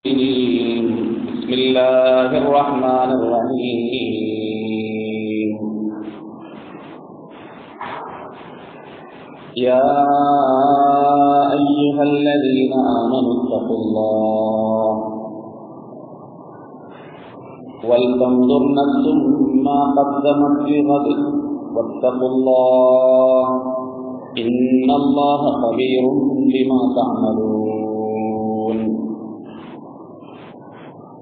بسم الله الرحمن الرحيم. يا أيها الذين آمنوا اتقوا الله ولتنظر نفس ما قدمت لغد واتقوا الله إن الله خبير بما تعملون.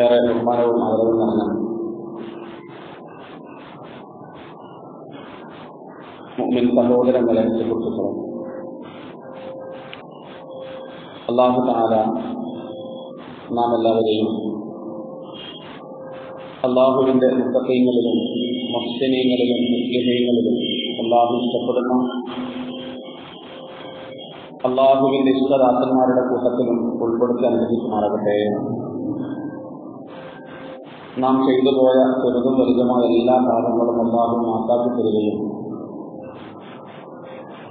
ഏറെ ബഹുമാനവും ആദരവും നൽകണം. മുഅ്മിൻ സഹോദരങ്ങളെ സുഹൃത്തുക്കളും അള്ളാഹു താര നാം എല്ലാവരെയും അള്ളാഹുവിന്റെ മുത്തക്കൈങ്ങളിലും മസ്തനീയങ്ങളിലും മുസ്ലിമീങ്ങളിലും അള്ളാഹു ഇഷ്ടപ്പെടുന്ന. അള്ളാഹുവിന്റെ ഇഷ്ടദാസന്മാരുടെ കൂട്ടത്തിലും ഉൾപ്പെടുത്തി അനുഗ്രഹിക്കുമാറാകട്ടെ. നാം ചെയ്തു പോയ ചെറുതും വലുതുമായ എല്ലാ കാര്യങ്ങളും അള്ളാഹു മാറ്റാക്കി തരികയും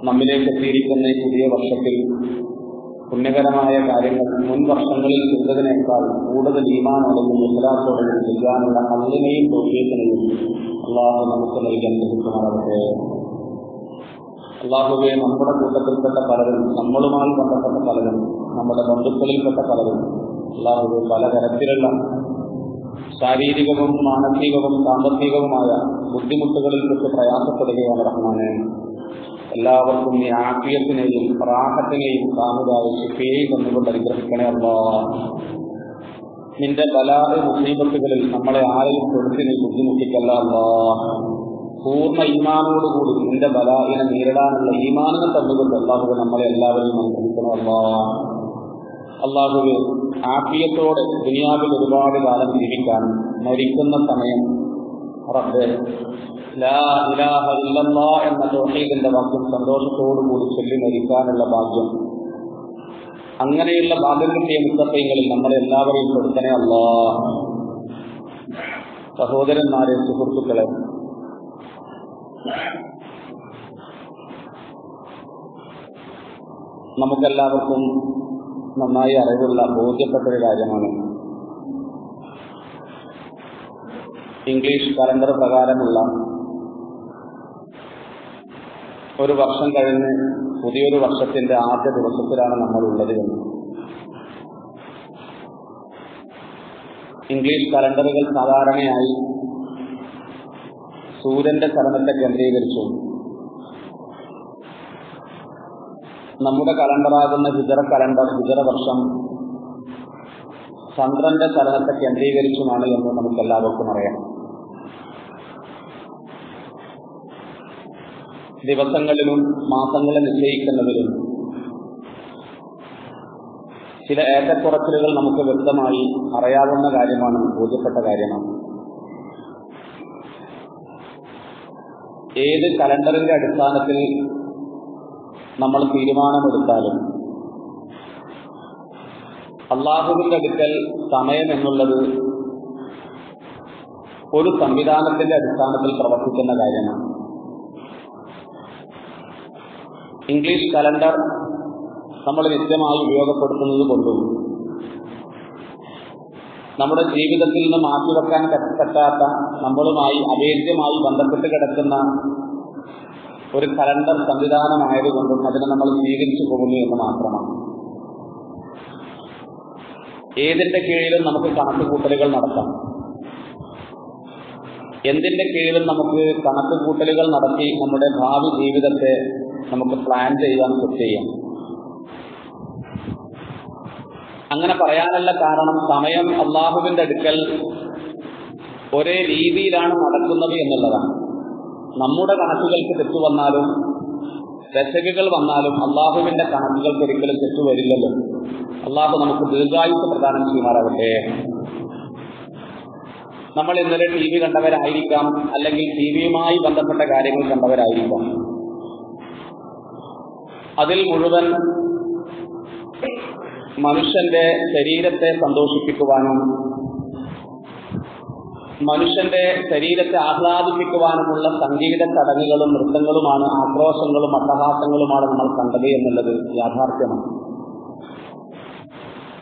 നമ്മിലേക്ക് എത്തിയിരിക്കുന്ന ഈ പുതിയ വർഷത്തിൽ പുണ്യകരമായ കാര്യങ്ങൾ മുൻ വർഷങ്ങളിൽ ചെയ്തതിനേക്കാൾ കൂടുതൽ ഈമാനോടെയും മുസ്ലാത്തോടെയും ചെയ്യാനുള്ള അങ്ങനെയും തോക്കിയത്തിനെയും അള്ളാഹു നമുക്ക് നൽകാൻ ശ്രമിക്കുമാറാകട്ടെ അള്ളാഹുവെ നമ്മുടെ കൂട്ടത്തിൽപ്പെട്ട പലരും നമ്മളുമായി ബന്ധപ്പെട്ട പലരും നമ്മുടെ ബന്ധുക്കളിൽപ്പെട്ട പലരും അള്ളാഹുവെ പലതരത്തിലുള്ള ശാരീരികവും മാനസികവും സാമ്പത്തികവുമായ ബുദ്ധിമുട്ടുകളിൽപ്പെട്ട് പ്രയാസപ്പെടുകയാണ് റഹ്മാനെ. എല്ലാവർക്കും ഈ ആഫിയത്തിനെയും പ്രാഹത്തിനെയും സാമുദായ ശിഫയെയും എന്നുകൊണ്ട് അനുഗ്രഹിക്കണേ അല്ലാ നിന്റെ കലാത മുസീബത്തുകളിൽ നമ്മളെ ആരെയും തൊഴുത്തിനെ ബുദ്ധിമുട്ടിക്കല്ല അല്ലാ പൂർണ ഈമാനോടുകൂടി നിന്റെ ബലാഹിനെ നേരിടാനുള്ള ഈമാനം തന്നുകൊണ്ട് അള്ളാഹു നമ്മളെ എല്ലാവരെയും അനുഗ്രഹിക്കണം അല്ലാ അള്ളാഹുവെ ആഫിയത്തോടെ ദുനിയാവിൽ ഒരുപാട് കാലം ജീവിക്കാനും മരിക്കുന്ന സമയം റബ്ബെ എന്ന തൗഹീദിന്റെ വാക്യം സന്തോഷത്തോടു കൂടി ചൊല്ലി മരിക്കാനുള്ള ഭാഗ്യം. അങ്ങനെയുള്ള ഭാഗ്യം കിട്ടിയ മുത്തപ്പയങ്ങളിൽ നമ്മളെ എല്ലാവരെയും കൊടുക്കണേ അല്ല സഹോദരന്മാരെ സുഹൃത്തുക്കളെ നമുക്കെല്ലാവർക്കും നന്നായി അറിവുള്ള ബോധ്യപ്പെട്ട ഒരു കാര്യമാണ്. ഇംഗ്ലീഷ് കലണ്ടർ പ്രകാരമുള്ള ഒരു വർഷം കഴിഞ്ഞ് പുതിയൊരു വർഷത്തിന്റെ ആദ്യ ദിവസത്തിലാണ് നമ്മൾ ഉള്ളത് എന്ന്. ഇംഗ്ലീഷ് കലണ്ടറുകൾ സാധാരണയായി സൂര്യന്റെ ചലനത്തെ കേന്ദ്രീകരിച്ചു. നമ്മുടെ കലണ്ടറാകുന്ന ഹിജറ കലണ്ടർ ഹിജറ വർഷം ചന്ദ്രന്റെ ചലനത്തെ കേന്ദ്രീകരിച്ചുമാണ് എന്ന് നമുക്ക് എല്ലാവർക്കും അറിയാം. ദിവസങ്ങളിലും മാസങ്ങളെ നിശ്ചയിക്കുന്നതിലും ചില ഏറ്റക്കുറച്ചിലുകൾ നമുക്ക് വ്യക്തമായി അറിയാവുന്ന കാര്യമാണ് ബോധ്യപ്പെട്ട കാര്യമാണ്. ഏത് കലണ്ടറിന്റെ അടിസ്ഥാനത്തിൽ നമ്മൾ തീരുമാനമെടുത്താലും അള്ളാഹുവിന്റെ അടുക്കൽ സമയം എന്നുള്ളത് ഒരു സംവിധാനത്തിന്റെ അടിസ്ഥാനത്തിൽ പ്രവർത്തിക്കുന്ന കാര്യമാണ്. ഇംഗ്ലീഷ് കലണ്ടർ നമ്മൾ നിത്യമായി ഉപയോഗപ്പെടുത്തുന്നത് കൊണ്ടും നമ്മുടെ ജീവിതത്തിൽ നിന്ന് മാറ്റിവെക്കാൻ പറ്റാത്ത നമ്മളുമായി അവേദ്യമായി ബന്ധപ്പെട്ട് കിടക്കുന്ന ഒരു കലണ്ടർ സംവിധാനമായതുകൊണ്ടും അതിനെ നമ്മൾ സ്വീകരിച്ചു പോകുന്നു എന്ന് മാത്രമാണ്. ഏതിന്റെ കീഴിലും നമുക്ക് കണക്കുകൂട്ടലുകൾ നടത്താം. എന്തിന്റെ കീഴിലും നമുക്ക് കണക്കുകൂട്ടലുകൾ നടത്തി നമ്മുടെ ഭാവി ജീവിതത്തെ നമുക്ക് പ്ലാൻ ചെയ്യാൻ ചെയ്യാം. അങ്ങനെ പറയാനുള്ള കാരണം സമയം അള്ളാഹുവിന്റെ അടുക്കൽ ഒരേ രീതിയിലാണ് നടക്കുന്നത് എന്നുള്ളതാണ്. നമ്മുടെ കണക്കുകൾക്ക് തെറ്റു വന്നാലും രശകുകൾ വന്നാലും അള്ളാഹുവിന്റെ കണക്കുകൾക്ക് ഒരിക്കലും തെറ്റു വരില്ലല്ലോ. അള്ളാഹു നമുക്ക് ദീർഘായുസ് പ്രദാനം ചെയ്യുമാറാകട്ടെ. നമ്മൾ ഇന്നലെ ടി വി കണ്ടവരായിരിക്കാം അല്ലെങ്കിൽ ടി വിയുമായി ബന്ധപ്പെട്ട കാര്യങ്ങൾ കണ്ടവരായിരിക്കാം. അതിൽ മുഴുവൻ മനുഷ്യന്റെ ശരീരത്തെ സന്തോഷിപ്പിക്കുവാനും മനുഷ്യന്റെ ശരീരത്തെ ആഹ്ലാദിപ്പിക്കുവാനുമുള്ള സംഗീത ചടങ്ങുകളും നൃത്തങ്ങളുമാണ് ആക്രോശങ്ങളും അട്ടഹാസങ്ങളുമാണ് നമ്മൾ കണ്ടത് എന്നുള്ളത് യാഥാർത്ഥ്യമാണ്.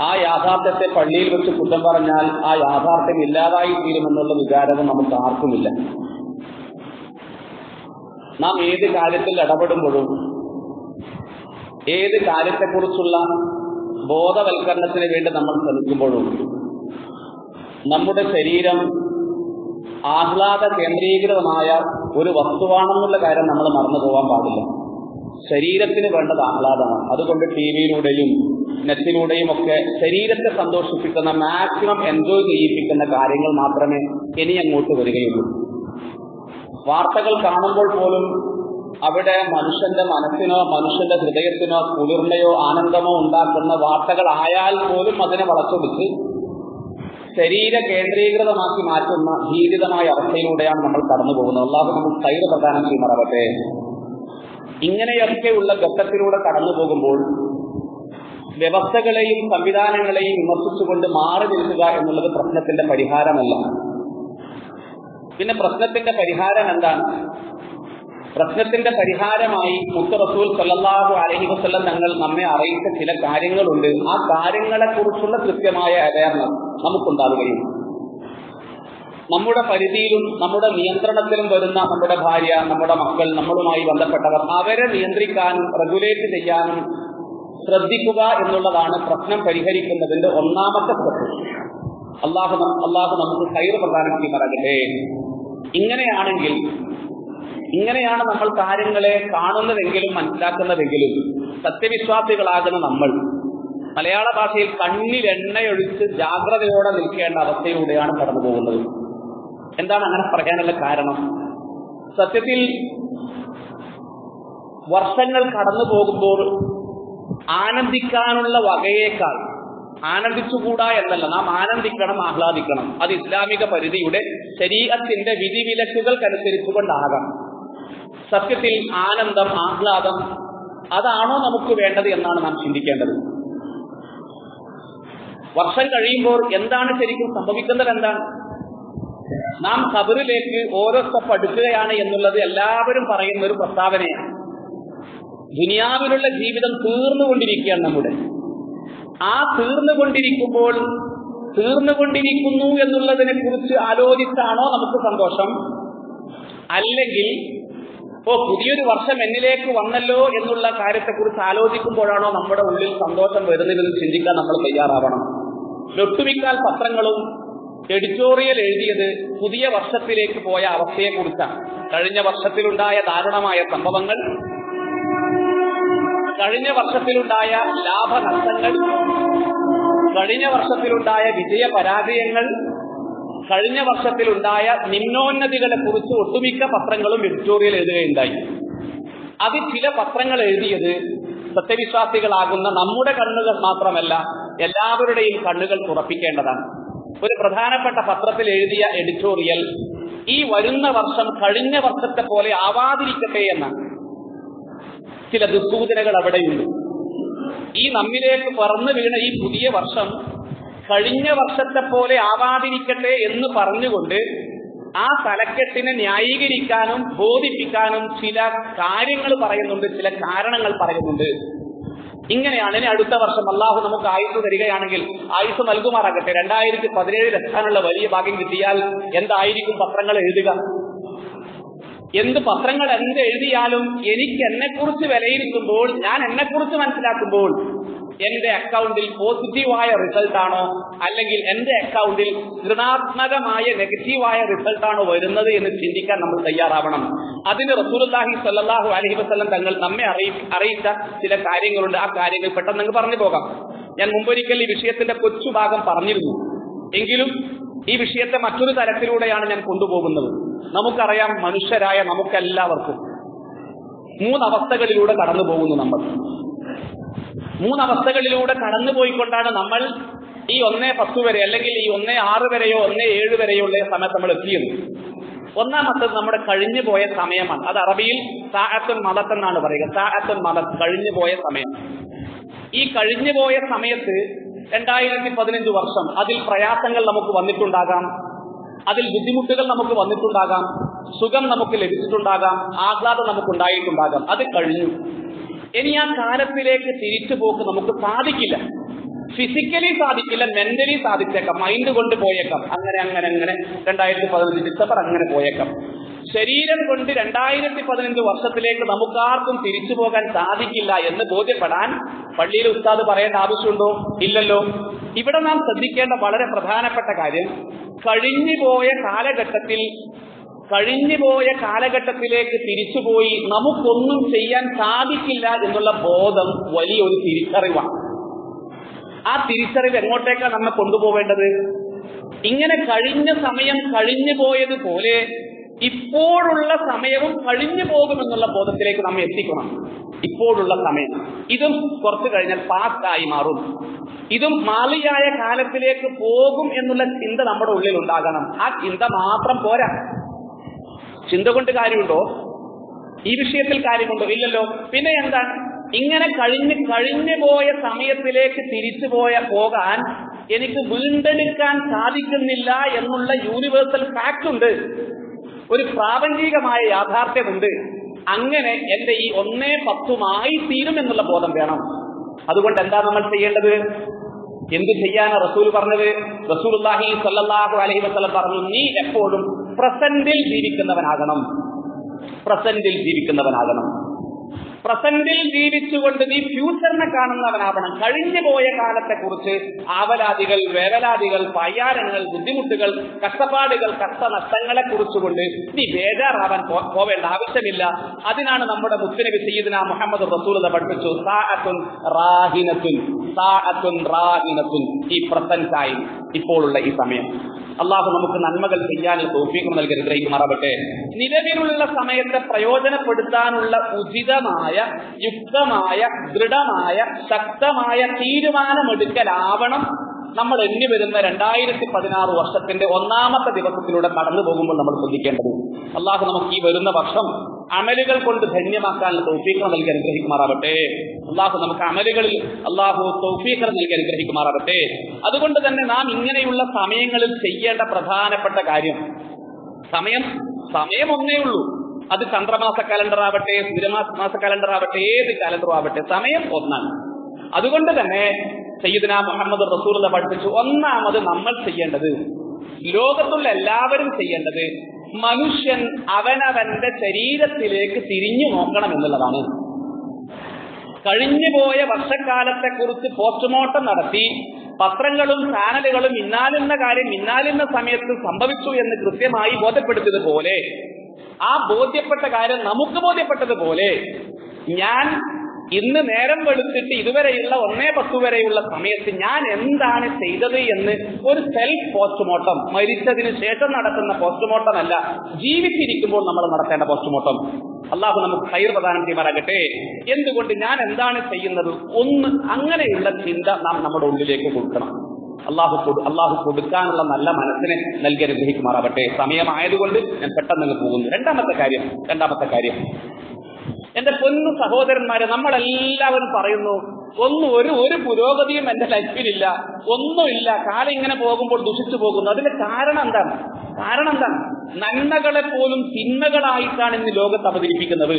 ആ യാഥാർത്ഥ്യത്തെ പള്ളിയിൽ വെച്ച് കുറ്റം പറഞ്ഞാൽ ആ യാഥാർത്ഥ്യം ഇല്ലാതായി തീരുമെന്നുള്ള വിചാരവും നമുക്ക് ആർക്കുമില്ല. നാം ഏത് കാര്യത്തിൽ ഇടപെടുമ്പോഴും ഏത് കാര്യത്തെക്കുറിച്ചുള്ള ബോധവൽക്കരണത്തിന് വേണ്ടി നമ്മൾ ശ്രമിക്കുമ്പോഴും നമ്മുടെ ശരീരം ആഹ്ലാദ കേന്ദ്രീകൃതമായ ഒരു വസ്തുവാണെന്നുള്ള കാര്യം നമ്മൾ മറന്നു പോകാൻ പാടില്ല. ശരീരത്തിന് വേണ്ടത് ആഹ്ലാദമാണ്. അതുകൊണ്ട് ടി വിയിലൂടെയും നെറ്റിലൂടെയും ഒക്കെ ശരീരത്തെ സന്തോഷിപ്പിക്കുന്ന മാക്സിമം എൻജോയ് ചെയ്യിപ്പിക്കുന്ന കാര്യങ്ങൾ മാത്രമേ ഇനി അങ്ങോട്ട് വരികയുള്ളൂ. വാർത്തകൾ കാണുമ്പോൾ പോലും അവിടെ മനുഷ്യന്റെ മനസ്സിനോ മനുഷ്യന്റെ ഹൃദയത്തിനോ കുളിർമയോ ആനന്ദമോ ഉണ്ടാക്കുന്ന വാർത്തകൾ ആയാൽ പോലും അതിനെ വളച്ചൊടിച്ച് ശരീര കേന്ദ്രീകൃതമാക്കി മാറ്റുന്ന ഭീതിതമായ അവസ്ഥയിലൂടെയാണ് നമ്മൾ കടന്നു പോകുന്നത്. അള്ളാഹു നമുക്ക് തൈര് പ്രധാനം ചെയ്യുമാറാവട്ടെ ഇങ്ങനെയൊക്കെയുള്ള ഘട്ടത്തിലൂടെ കടന്നു പോകുമ്പോൾ വ്യവസ്ഥകളെയും സംവിധാനങ്ങളെയും വിമർശിച്ചുകൊണ്ട് മാറി നിൽക്കുക എന്നുള്ളത് പ്രശ്നത്തിന്റെ പരിഹാരമല്ല. പിന്നെ പ്രശ്നത്തിന്റെ പരിഹാരം എന്താണ്? പ്രശ്നത്തിന്റെ പരിഹാരമായി മുത്ത് റസൂൽ സല്ലാഹു അലൈഹി തങ്ങൾ നമ്മെ അറിയിച്ച ചില കാര്യങ്ങളുണ്ട്. ആ കാര്യങ്ങളെ കുറിച്ചുള്ള കൃത്യമായ അവയർനെസ് നമുക്കുണ്ടാവുകയും നമ്മുടെ പരിധിയിലും നമ്മുടെ നിയന്ത്രണത്തിലും വരുന്ന നമ്മുടെ ഭാര്യ നമ്മുടെ മക്കൾ നമ്മളുമായി ബന്ധപ്പെട്ടവർ അവരെ നിയന്ത്രിക്കാനും റെഗുലേറ്റ് ചെയ്യാനും ശ്രദ്ധിക്കുക എന്നുള്ളതാണ് പ്രശ്നം പരിഹരിക്കുന്നതിന്റെ ഒന്നാമത്തെ സ്റ്റെപ്പ് അള്ളാഹു അള്ളാഹു നമുക്ക് കയറ് പ്രധാനം ചെയ്യുന്നതാകട്ടെ ഇങ്ങനെയാണെങ്കിൽ ഇങ്ങനെയാണ് നമ്മൾ കാര്യങ്ങളെ കാണുന്നതെങ്കിലും മനസ്സിലാക്കുന്നതെങ്കിലും സത്യവിശ്വാസികളാകുന്ന നമ്മൾ. മലയാള ഭാഷയിൽ കണ്ണിൽ എണ്ണയൊഴിച്ച് ജാഗ്രതയോടെ നിൽക്കേണ്ട അവസ്ഥയിലൂടെയാണ് കടന്നു പോകുന്നത്. എന്താണ് അങ്ങനെ പറയാനുള്ള കാരണം? സത്യത്തിൽ വർഷങ്ങൾ കടന്നു പോകുമ്പോൾ ആനന്ദിക്കാനുള്ള വകയേക്കാൾ ആനന്ദിച്ചുകൂടാ എന്നല്ല നാം ആനന്ദിക്കണം ആഹ്ലാദിക്കണം. അത് ഇസ്ലാമിക പരിധിയുടെ ശരീരത്തിന്റെ വിധിവിലക്കുകൾക്കനുസരിച്ചുകൊണ്ടാകാം. സത്യത്തിൽ ആനന്ദം ആഹ്ലാദം അതാണോ നമുക്ക് വേണ്ടത് എന്നാണ് നാം ചിന്തിക്കേണ്ടത്. വർഷം കഴിയുമ്പോൾ എന്താണ് ശരിക്കും സംഭവിക്കുന്നത് എന്താണ് നാം കബറിലേക്ക് ഓരോ സ്റ്റെപ്പ് അടുക്കുകയാണ് എന്നുള്ളത് എല്ലാവരും പറയുന്ന ഒരു പ്രസ്താവനയാണ്. ദുനിയാവിലുള്ള ജീവിതം തീർന്നുകൊണ്ടിരിക്കുകയാണ് നമ്മുടെ. ആ തീർന്നുകൊണ്ടിരിക്കുമ്പോൾ തീർന്നുകൊണ്ടിരിക്കുന്നു എന്നുള്ളതിനെ കുറിച്ച് ആലോചിച്ചാണോ നമുക്ക് സന്തോഷം? അല്ലെങ്കിൽ ഓ പുതിയൊരു വർഷം എന്നിലേക്ക് വന്നല്ലോ എന്നുള്ള കാര്യത്തെക്കുറിച്ച് ആലോചിക്കുമ്പോഴാണോ നമ്മുടെ ഉള്ളിൽ സന്തോഷം വരുന്നതെന്ന് ചിന്തിക്കാൻ നമ്മൾ തയ്യാറാവണം. ഒട്ടുമിക്കാൽ പത്രങ്ങളും എഡിറ്റോറിയൽ എഴുതിയത് പുതിയ വർഷത്തിലേക്ക് പോയ അവസ്ഥയെക്കുറിച്ചാണ്. കഴിഞ്ഞ വർഷത്തിലുണ്ടായ ദാരുണമായ സംഭവങ്ങൾ കഴിഞ്ഞ വർഷത്തിലുണ്ടായ ലാഭനഷ്ടങ്ങൾ കഴിഞ്ഞ വർഷത്തിലുണ്ടായ വിജയ പരാജയങ്ങൾ കഴിഞ്ഞ വർഷത്തിലുണ്ടായ നിമ്നോന്നതികളെ കുറിച്ച് ഒട്ടുമിക്ക പത്രങ്ങളും എഡിറ്റോറിയൽ എഴുതുകയുണ്ടായി. അതിൽ ചില പത്രങ്ങൾ എഴുതിയത് സത്യവിശ്വാസികളാകുന്ന നമ്മുടെ കണ്ണുകൾ മാത്രമല്ല എല്ലാവരുടെയും കണ്ണുകൾ തുറപ്പിക്കേണ്ടതാണ്. ഒരു പ്രധാനപ്പെട്ട പത്രത്തിൽ എഴുതിയ എഡിറ്റോറിയൽ ഈ വരുന്ന വർഷം കഴിഞ്ഞ വർഷത്തെ പോലെ ആവാതിരിക്കട്ടെ എന്നാണ്. ചില ദുസ്സൂചനകൾ അവിടെയുണ്ട്. ഈ നമ്മിലേക്ക് പറന്നു വീണ ഈ പുതിയ വർഷം കഴിഞ്ഞ വർഷത്തെ പോലെ ആവാതിരിക്കട്ടെ എന്ന് പറഞ്ഞുകൊണ്ട് ആ തലക്കെട്ടിനെ ന്യായീകരിക്കാനും ബോധിപ്പിക്കാനും ചില കാര്യങ്ങൾ പറയുന്നുണ്ട് ചില കാരണങ്ങൾ പറയുന്നുണ്ട്. ഇങ്ങനെയാണ് ഇനി അടുത്ത വർഷം അള്ളാഹു നമുക്ക് ആയുസ് തരികയാണെങ്കിൽ ആയുസ് നൽകുമാറാകട്ടെ. രണ്ടായിരത്തി പതിനേഴിൽ എത്താനുള്ള വലിയ ഭാഗ്യം കിട്ടിയാൽ എന്തായിരിക്കും പത്രങ്ങൾ എഴുതുക? എന്ത് പത്രങ്ങൾ എന്ത് എഴുതിയാലും എനിക്ക് എന്നെക്കുറിച്ച് വിലയിരുത്തുമ്പോൾ ഞാൻ എന്നെക്കുറിച്ച് മനസ്സിലാക്കുമ്പോൾ എന്റെ അക്കൗണ്ടിൽ പോസിറ്റീവായ റിസൾട്ട് ആണോ? അല്ലെങ്കിൽ എന്റെ അക്കൗണ്ടിൽ ഋണാത്മകമായ നെഗറ്റീവായ റിസൾട്ട് ആണോ വരുന്നത് എന്ന് ചിന്തിക്കാൻ നമ്മൾ തയ്യാറാവണം. അതിന് റസൂലുള്ളാഹി സല്ലാഹു അലഹി വസ്ലം തങ്ങൾ നമ്മെ അറിയി അറിയിച്ച ചില കാര്യങ്ങളുണ്ട്. ആ കാര്യങ്ങൾ പെട്ടെന്ന് പറഞ്ഞു പോകാം. ഞാൻ മുമ്പൊരിക്കൽ ഈ വിഷയത്തിന്റെ കൊച്ചു ഭാഗം പറഞ്ഞിരുന്നു. എങ്കിലും ഈ വിഷയത്തെ മറ്റൊരു തരത്തിലൂടെയാണ് ഞാൻ കൊണ്ടുപോകുന്നത്. നമുക്കറിയാം മനുഷ്യരായ നമുക്കെല്ലാവർക്കും മൂന്നവസ്ഥകളിലൂടെ കടന്നു പോകുന്നു നമ്മൾ. മൂന്നവസ്ഥകളിലൂടെ കടന്നുപോയിക്കൊണ്ടാണ് നമ്മൾ ഈ ഒന്നേ പത്ത് വരെ അല്ലെങ്കിൽ ഈ ഒന്നേ ആറ് വരെയോ ഒന്നേ ഏഴ് വരെയുള്ള സമയത്ത് നമ്മൾ എത്തിയത്. ഒന്നാമത്തത് നമ്മുടെ കഴിഞ്ഞു പോയ സമയമാണ്. അത് അറബിയിൽ സാഹത്തുൻ മതത്ത് എന്നാണ് പറയുക. സാഹത്തുൻ മതത്ത് കഴിഞ്ഞു പോയ സമയം. ഈ കഴിഞ്ഞു പോയ സമയത്ത് രണ്ടായിരത്തി പതിനഞ്ച് വർഷം അതിൽ പ്രയാസങ്ങൾ നമുക്ക് വന്നിട്ടുണ്ടാകാം. അതിൽ ബുദ്ധിമുട്ടുകൾ നമുക്ക് വന്നിട്ടുണ്ടാകാം. സുഖം നമുക്ക് ലഭിച്ചിട്ടുണ്ടാകാം. ആഹ്ലാദം നമുക്ക് ഉണ്ടായിട്ടുണ്ടാകാം അത് കഴിഞ്ഞു. ഇനി ആ കാലത്തിലേക്ക് തിരിച്ചു പോക്ക് നമുക്ക് സാധിക്കില്ല. ഫിസിക്കലി സാധിക്കില്ല മെന്റലി സാധിച്ചേക്കാം. മൈൻഡ് കൊണ്ട് പോയേക്കാം. അങ്ങനെ അങ്ങനെ അങ്ങനെ. രണ്ടായിരത്തി പതിനഞ്ച് ഡിസംബർ അങ്ങനെ പോയേക്കാം. ശരീരം കൊണ്ട് രണ്ടായിരത്തി പതിനഞ്ച് വർഷത്തിലേക്ക് നമുക്കാർക്കും തിരിച്ചു പോകാൻ സാധിക്കില്ല എന്ന് ബോധ്യപ്പെടാൻ പള്ളിയിൽ ഉസ്താദ് പറയേണ്ട ആവശ്യമുണ്ടോ? ഇല്ലല്ലോ. ഇവിടെ നാം ശ്രദ്ധിക്കേണ്ട വളരെ പ്രധാനപ്പെട്ട കാര്യം കഴിഞ്ഞു പോയ കാലഘട്ടത്തിൽ കഴിഞ്ഞുപോയ കാലഘട്ടത്തിലേക്ക് തിരിച്ചുപോയി നമുക്കൊന്നും ചെയ്യാൻ സാധിക്കില്ല എന്നുള്ള ബോധം വലിയൊരു തിരിച്ചറിവാണ്. ആ തിരിച്ചറിവ് എങ്ങോട്ടേക്കാണ് നമ്മെ കൊണ്ടുപോവേണ്ടത് ഇങ്ങനെ കഴിഞ്ഞ സമയം കഴിഞ്ഞു പോയതുപോലെ ഇപ്പോഴുള്ള സമയവും കഴിഞ്ഞു പോകുമെന്നുള്ള ബോധത്തിലേക്ക് നമ്മൾ എത്തിക്കണം. ഇപ്പോഴുള്ള സമയം. ഇതും കുറച്ചു കഴിഞ്ഞാൽ പാസ്റ്റായി മാറും. ഇതും മാളിയായ കാലത്തിലേക്ക് പോകും എന്നുള്ള ചിന്ത നമ്മുടെ ഉള്ളിൽ ഉണ്ടാകണം ആ ചിന്ത മാത്രം പോരാ. ചിന്ത കൊണ്ട് കാര്യമുണ്ടോ? ഈ വിഷയത്തിൽ കാര്യമുണ്ടോ? ഇല്ലല്ലോ. പിന്നെ എന്താണ് ഇങ്ങനെ കഴിഞ്ഞ് കഴിഞ്ഞു പോയ സമയത്തിലേക്ക് തിരിച്ചു പോയ പോകാൻ എനിക്ക് വീണ്ടെടുക്കാൻ സാധിക്കുന്നില്ല എന്നുള്ള യൂണിവേഴ്സൽ ഫാക്ട് ഉണ്ട്. ഒരു പ്രാപഞ്ചികമായ യാഥാർത്ഥ്യമുണ്ട്. അങ്ങനെ എന്റെ ഈ ഒന്നേ പത്തുമായി തീരും എന്നുള്ള ബോധം വേണം. അതുകൊണ്ട് എന്താ നമ്മൾ ചെയ്യേണ്ടത്? എന്ത് ചെയ്യാനാണ് റസൂൽ പറഞ്ഞത്? സല്ലല്ലാഹു അലൈഹി വസല്ലം പറഞ്ഞു നീ എപ്പോഴും പ്രസന്റിൽ ജീവിക്കുന്നവനാകണം. പ്രസന്റിൽ ജീവിക്കുന്നവനാകണം. പ്രസന്റിൽ ജീവിച്ചുകൊണ്ട് നീ ഫ്യൂച്ചറിനെ കാണുന്നവനാവണം. കഴിഞ്ഞു പോയ കാലത്തെക്കുറിച്ച് ആവലാദികൾ വേവലാതികൾ പയ്യാരങ്ങൾ ബുദ്ധിമുട്ടുകൾ കഷ്ടപ്പാടുകൾ കഷ്ടനഷ്ടങ്ങളെ കുറിച്ചുകൊണ്ട് നീ ബേജാറാവാൻ പോവേണ്ട ആവശ്യമില്ല. അതിനാണ് നമ്മുടെ മുത്തിന് സയ്യിദ്ന മുഹമ്മദ് റസൂലത പഠിപ്പിച്ചു സാഅത്തുൻ റാഹിനത്തുൻ സാഅത്തുൻ റാഹിനത്തുൻ ഈ പ്രസന്റ് ടൈം ഇപ്പോഴുള്ള ഈ സമയം. അള്ളാഹു നമുക്ക് നന്മകൾ ചെയ്യാൻ തോഫീക്ക് നൽകി അനുഗ്രഹിക്കുമാറാവട്ടെ. നിലവിലുള്ള സമയത്തെ പ്രയോജനപ്പെടുത്താനുള്ള ഉചിതമായ യുക്തമായ ദൃഢമായ ശക്തമായ തീരുമാനമെടുക്കലാവണം നമ്മൾ എണ്ണി വരുന്ന രണ്ടായിരത്തി പതിനാറ് വർഷത്തിന്റെ ഒന്നാമത്തെ ദിവസത്തിലൂടെ കടന്നു പോകുമ്പോൾ നമ്മൾ ശ്രദ്ധിക്കേണ്ടത്. അള്ളാഹു നമുക്ക് ഈ വരുന്ന വർഷം അമലുകൾ കൊണ്ട് ധന്യമാക്കാനുള്ള തൗഫീഖ് നൽകി അനുഗ്രഹിക്കുമാറാവട്ടെ അള്ളാഹു നമുക്ക് അമലുകളിൽ അള്ളാഹു തൗഫീഖ് നൽകി അനുഗ്രഹിക്കുമാറാവട്ടെ അതുകൊണ്ട് തന്നെ നാം ഇങ്ങനെയുള്ള സമയങ്ങളിൽ ചെയ്യേണ്ട പ്രധാനപ്പെട്ട കാര്യം സമയം സമയം ഒന്നേ ഉള്ളൂ. അത് ചന്ദ്രമാസ കലണ്ടർ ആവട്ടെ സൂര്യമാസ മാസ കലണ്ടർ ആവട്ടെ ഏത് കലണ്ടറും ആവട്ടെ സമയം ഒന്നാണ്. അതുകൊണ്ട് തന്നെ സയ്യിദിന മുഹമ്മദ് റസൂൽ പഠിപ്പിച്ചു ഒന്നാമത് നമ്മൾ ചെയ്യേണ്ടത് ലോകത്തുള്ള എല്ലാവരും ചെയ്യേണ്ടത് മനുഷ്യൻ അവനവന്റെ ശരീരത്തിലേക്ക് തിരിഞ്ഞു നോക്കണം എന്നുള്ളതാണ്. കഴിഞ്ഞുപോയ വർഷക്കാലത്തെ കുറിച്ച് പോസ്റ്റ്മോർട്ടം നടത്തി പത്രങ്ങളും ചാനലുകളും ഇന്നാലുന്ന കാര്യം ഇന്നാലുന്ന സമയത്ത് സംഭവിച്ചു എന്ന് കൃത്യമായി ബോധ്യപ്പെടുത്തിയതുപോലെ ആ ബോധ്യപ്പെട്ട കാര്യം നമുക്ക് ബോധ്യപ്പെട്ടതുപോലെ ഞാൻ ഇന്ന് നേരം വെളുത്തിട്ട് ഇതുവരെയുള്ള ഒന്നേ പത്ത് വരെയുള്ള സമയത്ത് ഞാൻ എന്താണ് ചെയ്തത് എന്ന് ഒരു സെൽഫ് പോസ്റ്റ്മോർട്ടം മരിച്ചതിന് ശേഷം നടത്തുന്ന പോസ്റ്റ്മോർട്ടം അല്ല ജീവിച്ചിരിക്കുമ്പോൾ നമ്മൾ നടത്തേണ്ട പോസ്റ്റ്മോർട്ടം അള്ളാഹു നമുക്ക് കയർ പ്രധാനം ചെയ്യുമാറാകട്ടെ എന്തുകൊണ്ട് ഞാൻ എന്താണ് ചെയ്യുന്നത്? ഒന്ന് അങ്ങനെയുള്ള ചിന്ത നാം നമ്മുടെ ഉള്ളിലേക്ക് കൊടുക്കണം. അള്ളാഹു അള്ളാഹു കൊടുക്കാനുള്ള നല്ല മനസ്സിനെ നൽകി അനുഗ്രഹിക്കുമാറാവട്ടെ. സമയമായതുകൊണ്ട് ഞാൻ പെട്ടെന്ന് പോകുന്നു. രണ്ടാമത്തെ കാര്യം രണ്ടാമത്തെ കാര്യം. എന്റെ പൊന്നു സഹോദരന്മാരെ നമ്മളെല്ലാവരും പറയുന്നു ഒന്നും ഒരു ഒരു പുരോഗതിയും എന്റെ ലൈഫിലില്ല. ഒന്നുമില്ല. കാലം ഇങ്ങനെ പോകുമ്പോൾ ദുഷിച്ചു പോകുന്നു. അതിന്റെ കാരണം എന്താണ്? കാരണം എന്താണ്? നന്മകളെ പോലും തിന്മകളായിട്ടാണ് ഇന്ന് ലോകത്ത് അവതരിപ്പിക്കുന്നത്.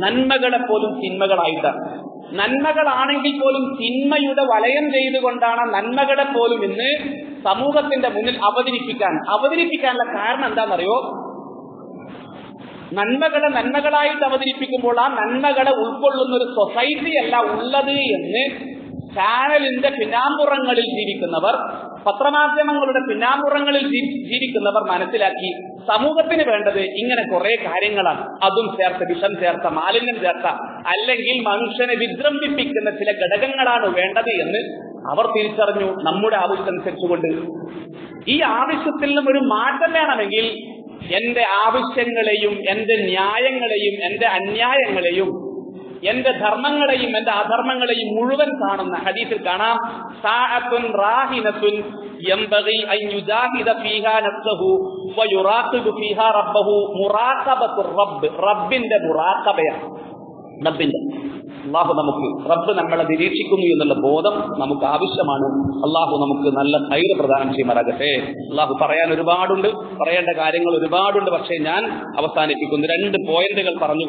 നന്മകളെ പോലും തിന്മകളായിട്ടാണ്. നന്മകളാണെങ്കിൽ പോലും തിന്മയുടെ വലയം ചെയ്തുകൊണ്ടാണ് നന്മകളെ പോലും ഇന്ന് സമൂഹത്തിന്റെ മുന്നിൽ അവതരിപ്പിക്കാൻ അവതരിപ്പിക്കാനുള്ള കാരണം എന്താണെന്നറിയോ? നന്മകളെ നന്മകളായിട്ട് അവതരിപ്പിക്കുമ്പോൾ ആ നന്മകളെ ഉൾക്കൊള്ളുന്ന ഒരു സൊസൈറ്റി അല്ല ഉള്ളത് എന്ന് ചാനലിന്റെ പിന്നാമ്പുറങ്ങളിൽ ജീവിക്കുന്നവർ പത്രമാധ്യമങ്ങളുടെ പിന്നാമ്പുറങ്ങളിൽ ജീവിക്കുന്നവർ മനസ്സിലാക്കി സമൂഹത്തിന് വേണ്ടത് ഇങ്ങനെ കുറെ കാര്യങ്ങളാണ്. അതും ചേർത്ത് വിഷം ചേർത്ത മാലിന്യം ചേർത്ത അല്ലെങ്കിൽ മനുഷ്യനെ വിജൃംഭിപ്പിക്കുന്ന ചില ഘടകങ്ങളാണ് വേണ്ടത് എന്ന് അവർ തിരിച്ചറിഞ്ഞു. നമ്മുടെ ആവശ്യമനുസരിച്ചുകൊണ്ട് ഈ ആവശ്യത്തിൽ നിന്നും ഒരു മാറ്റം വേണമെങ്കിൽ എന്റെ ആവശ്യങ്ങളെയും എന്റെ ന്യായങ്ങളെയും എന്റെ അന്യായങ്ങളെയും എന്റെ ധർമ്മങ്ങളെയും എന്റെ അധർമ്മങ്ങളെയും മുഴുവൻ കാണുന്ന ഹദീസിൽ കാണാം. അൻ ഫീഹാ ഫീഹാ റബ്ബഹു റബ്ബ്. റബ്ബിന്റെ മുറാഖബയാണ്. റബ്ബിന്റെ. അള്ളാഹു നമുക്ക് റബ്ബ് നമ്മളെ നിരീക്ഷിക്കുന്നു എന്നുള്ള ബോധം നമുക്ക് ആവശ്യമാണ്. അള്ളാഹു നമുക്ക് നല്ല ധൈര്യ പ്രദാനം ചെയ്യുമാറാകട്ടെ. അള്ളാഹു പറയാൻ ഒരുപാടുണ്ട് പറയേണ്ട കാര്യങ്ങൾ ഒരുപാടുണ്ട്. പക്ഷേ ഞാൻ അവസാനിപ്പിക്കുന്നു. രണ്ട് പോയിന്റുകൾ പറഞ്ഞു